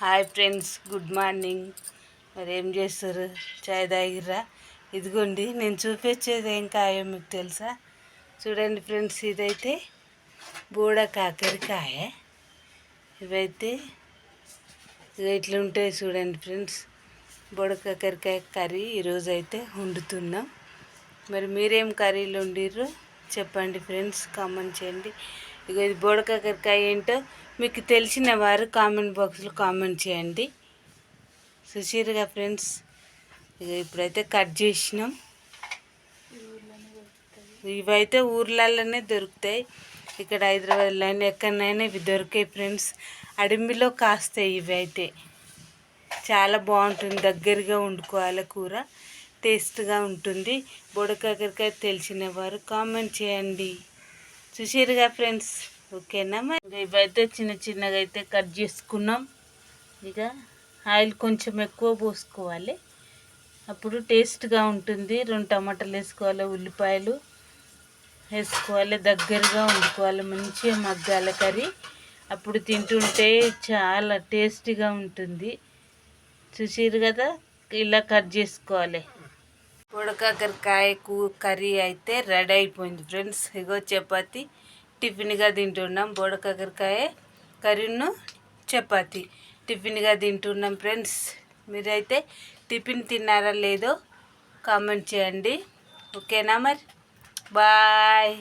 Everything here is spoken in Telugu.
Hi friends good morning. మరి ఏం చేస్తారు? చాయ్ తాగిర్రా? ఇదిగోండి నేను చూపించేది ఏం కాయో మీకు తెలుసా? చూడండి ఫ్రెండ్స్ ఇదైతే బూడ కాకరికాయ. ఇవైతే ఇవి ఇట్లా ఉంటాయి చూడండి ఫ్రెండ్స్. బూడ కాకరకాయ కర్రీ ఈరోజు అయితే వండుతున్నాం. మరి మీరేం కర్రీలు వండిర్రు? చెప్పండి ఫ్రెండ్స్ కామెంట్ చేయండి. ఇక ఇది బోడ కాకరకాయ ఏంటో మీకు తెలిసిన వారు కామెంట్ బాక్స్లో కామెంట్ చేయండి. సుశీర్గా ఫ్రెండ్స్? ఇక ఇప్పుడైతే కట్ చేసినాం. ఇవైతే ఊర్లలోనే దొరుకుతాయి. ఇక్కడ హైదరాబాద్లో ఎక్కడైనా ఇవి దొరికాయి ఫ్రెండ్స్ అడవిలో కాస్తాయి ఇవి అయితే చాలా బాగుంటుంది దగ్గరగా వండుకోవాలి కూర. టేస్ట్గా ఉంటుంది. బుడకాకరకాయ తెలిసిన వారు కామెంట్ చేయండి. చూసారుగా ఫ్రెండ్స్ ఓకేనా మరి? ఇవైతే చిన్న చిన్నగా అయితే కట్ చేసుకున్నాం. ఇక ఆయిల్ కొంచెం ఎక్కువ పోసుకోవాలి. అప్పుడు టేస్ట్గా ఉంటుంది. రెండు టమాటాలు వేసుకోవాలి ఉల్లిపాయలు వేసుకోవాలి దగ్గరగా వండుకోవాలి మంచిగా మగ్గాల కర్రీ. అప్పుడు తింటుంటే చాలా టేస్టీగా ఉంటుంది. చూసిరు కదా ఇలా కట్ చేసుకోవాలి. పొడకాకరకాయ కూ కర్రీ అయితే రెడీ అయిపోయింది ఫ్రెండ్స్. ఇగో చపాతి. టిఫిన్గా తింటున్నాం బోడకాకరకాయ కర్రీను చపాతి. టిఫిన్గా తింటున్నాం ఫ్రెండ్స్. మీరైతే టిఫిన్ తిన్నారా లేదో కామెంట్ చేయండి. ఓకేనా మరి? బాయ్.